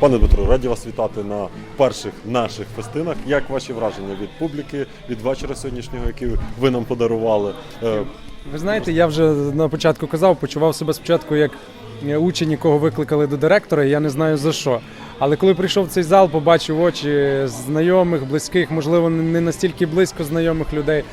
Пане Дмитро, раді вас вітати на перших наших фестинах. Як ваші враження від публіки, від вечора сьогоднішнього, який ви нам подарували? Е, Ви знаєте, я вже на початку казав, почував себе спочатку як е, учень, якого викликали до директора, і я не знаю за що. Але коли прийшов в цей зал, побачив очі знайомих, близьких, можливо, не настільки близько знайомих людей.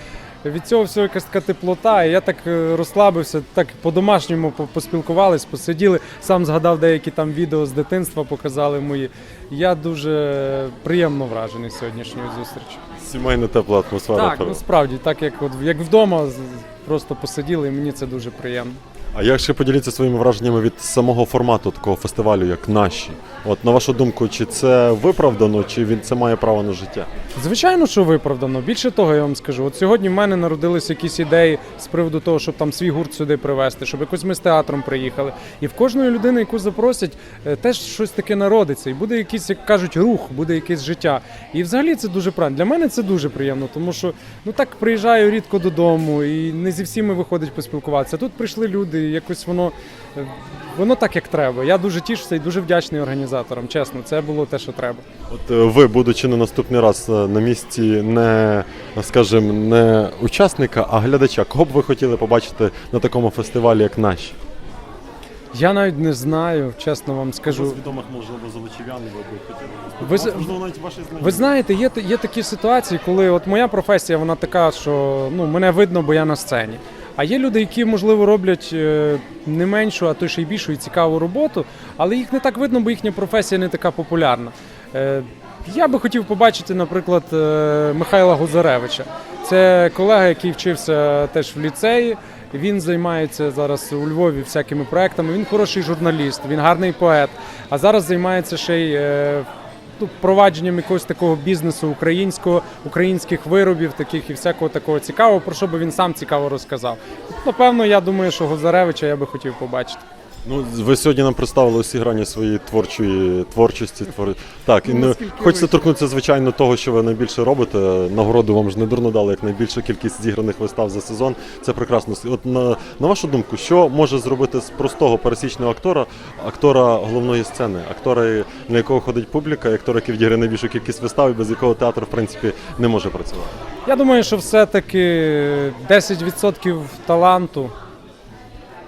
Від цього всього якась така теплота, і я так е, розслабився, так по-домашньому по- поспілкувались, посиділи. Сам згадав деякі там відео з дитинства, показали мої. Я дуже приємно вражений сьогоднішньою зустрічю. Сімейна тепла атмосфера. Так, насправді, ну справді, так як от як вдома, просто посиділи, і мені це дуже приємно. А як ще поділіться своїми враженнями від самого формату такого фестивалю, як наші? От на вашу думку, чи це виправдано, чи він це має право на життя? Звичайно, що виправдано. Більше того, я вам скажу. От сьогодні в мене народилися якісь ідеї з приводу того, щоб там свій гурт сюди привезти, щоб якось ми з театром приїхали. І в кожної людини, яку запросять, е, теж щось таке народиться. І буде якийсь, як кажуть, рух, буде якесь життя. І взагалі це дуже правильно. Для мене це дуже приємно, тому що ну так приїжджаю рідко додому, і не зі всіми виходить поспілкуватися. Тут прийшли люди, якось воно. Воно так, як треба. Я дуже тішуся і дуже вдячний організаторам. Чесно, це було те, що треба. От е, ви, будучи на наступний раз е, на місці не, скажімо, не учасника, а глядача, кого б ви хотіли побачити на такому фестивалі, як наші? Я навіть не знаю, чесно вам скажу. З відомих, можливо, золочів'ян ви хотіли. Можливо, навіть ваші знайомі. Ви знаєте, є, є такі ситуації, коли от моя професія, вона така, що ну, мене видно, бо я на сцені. А є люди, які, можливо, роблять е, не меншу, а то ще й більшу і цікаву роботу, але їх не так видно, бо їхня професія не така популярна. Е, Я би хотів побачити, наприклад, е, Михайла Гузаревича. Це колега, який вчився теж в ліцеї. Він займається зараз у Львові всякими проектами. Він хороший журналіст, він гарний поет. А зараз займається ще й ну, провадженням якогось такого бізнесу українського, українських виробів, таких і всякого такого цікавого, про що би він сам цікаво розказав. Напевно, я думаю, що Гозаревича я би хотів побачити. Ну, ви сьогодні нам представили усі грані своєї творчої творчості. Твори... Так, і не наскільки хочеться торкнутися, звичайно, того, що ви найбільше робите. Нагороду вам ж не дурно дали, як найбільша кількість зіграних вистав за сезон. Це прекрасно. От на, на вашу думку, що може зробити з простого пересічного актора, актора головної сцени, актора, на якого ходить публіка, і актора, який відіграє найбільшу кількість вистав, і без якого театр, в принципі, не може працювати. Я думаю, що все-таки 10% таланту,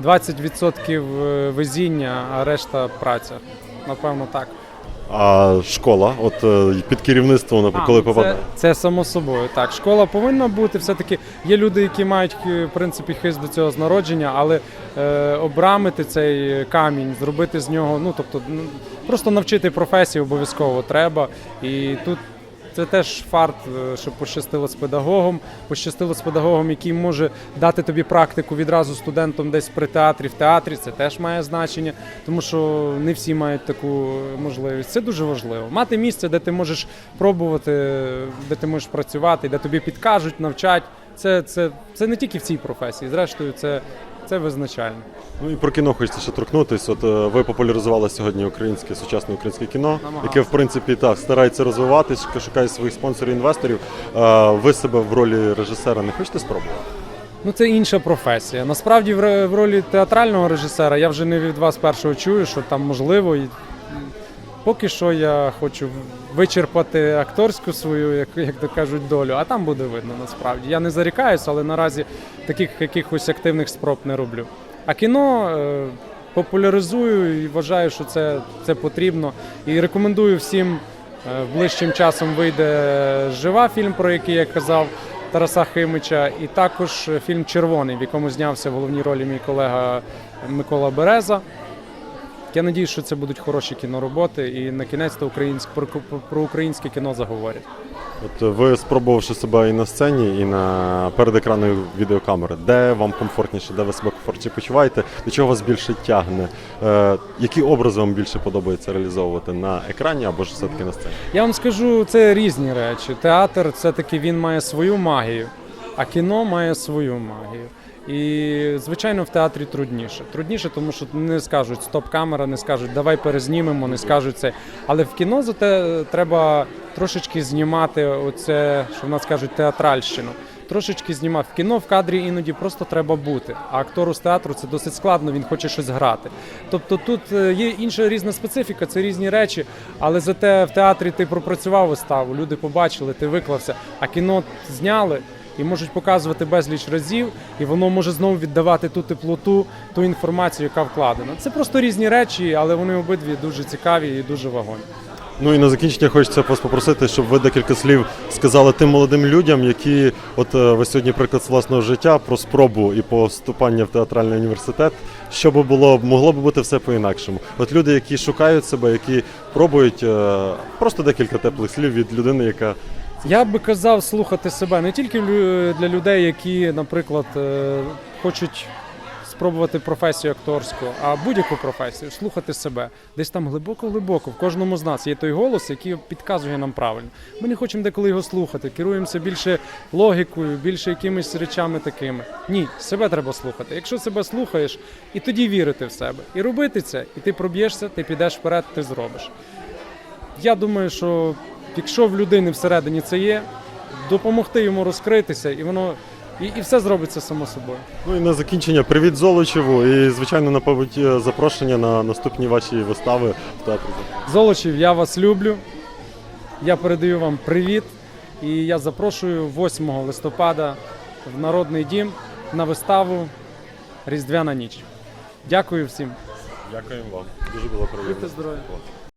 20% везіння, а решта праця. Напевно, так. А школа, от е, під керівництвом, наприклад, коли попадає. Це, це само собою. Так, школа повинна бути. Все-таки є люди, які мають е, в принципі хист до цього з народження, але е, обрамити цей камінь, зробити з нього, ну тобто, ну, просто навчити професії обов'язково треба. І тут. Це теж фарт, е, щоб пощастило з педагогом, пощастило з педагогом, який може дати тобі практику відразу студентам десь при театрі, в театрі. Це теж має значення, тому що не всі мають таку можливість. Це дуже важливо. Мати місце, де ти можеш пробувати, де ти можеш працювати, де тобі підкажуть, навчать. Це, це, це не тільки в цій професії. Зрештою, це, це визначально. Ну і про кіно хочеться ще торкнутись. От е, ви популяризували сьогодні українське сучасне українське кіно, Намагався. яке в принципі так старається розвиватись, шукає своїх спонсорів, інвесторів. Е, Ви себе в ролі режисера не хочете спробувати? Ну, це інша професія. Насправді, в ролі театрального режисера я вже не від вас першого чую, що там можливо. І поки що я хочу вичерпати акторську свою, як, як то кажуть, долю, а там буде видно насправді. Я не зарікаюся, але наразі таких якихось активних спроб не роблю. А кіно е, популяризую і вважаю, що це, це потрібно. І рекомендую всім е, ближчим часом вийде жива фільм, про який я казав. Тараса Химича, і також фільм Червоний, в якому знявся в головній ролі мій колега Микола Береза. Я надіюсь, що це будуть хороші кінороботи, і на кінець то українськ, про, про українське кіно заговорять. От е, ви спробувавши себе і на сцені, і на перед екраною відеокамери, де вам комфортніше, де ви себе комфортніше почуваєте, до чого вас більше тягне? Е, які образи вам більше подобається реалізовувати на екрані або ж все-таки на сцені? Я вам скажу, це різні речі. Театр все-таки він має свою магію, а кіно має свою магію. І, звичайно, в театрі трудніше. Трудніше, тому що не скажуть стоп-камера, не скажуть давай перезнімемо, не скажуть це. Але в кіно зате треба трошечки знімати оце, що в нас кажуть, театральщину. трошечки знімав в кіно в кадрі іноді просто треба бути. А актору з театру це досить складно, він хоче щось грати. Тобто тут е, є інша різна специфіка, це різні речі, але зате в театрі ти пропрацював виставу, люди побачили, ти виклався, а кіно зняли. І можуть показувати безліч разів, і воно може знову віддавати ту теплоту, ту інформацію, яка вкладена. Це просто різні речі, але вони обидві дуже цікаві і дуже вагомі. Ну і на закінчення хочеться вас попросити, щоб ви декілька слів сказали тим молодим людям, які, от е, ви сьогодні приклад з власного життя про спробу і поступання в театральний університет, що би було, могло б бути все по-інакшому. От люди, які шукають себе, які пробують, е, просто декілька теплих слів від людини, яка Я би казав слухати себе не тільки для людей, які, наприклад, е, хочуть спробувати професію акторську, а будь-яку професію, слухати себе. Десь там глибоко-глибоко, в кожному з нас є той голос, який підказує нам правильно. Ми не хочемо деколи його слухати, керуємося більше логікою, більше якимись речами такими. Ні, себе треба слухати. Якщо себе слухаєш, і тоді вірити в себе, і робити це, і ти проб'єшся, ти підеш вперед, ти зробиш. Я думаю, що якщо в людини всередині це є, допомогти йому розкритися, і воно і, і все зробиться само собою. Ну і на закінчення привіт Золочеву і, звичайно, на мабуть, е, запрошення на наступні ваші вистави в театрі. Золочів, я вас люблю. Я передаю вам привіт. І я запрошую 8 листопада в Народний дім на виставу Різдвяна ніч. Дякую всім. Дякуємо вам. Дуже було приємно. Будьте здорові.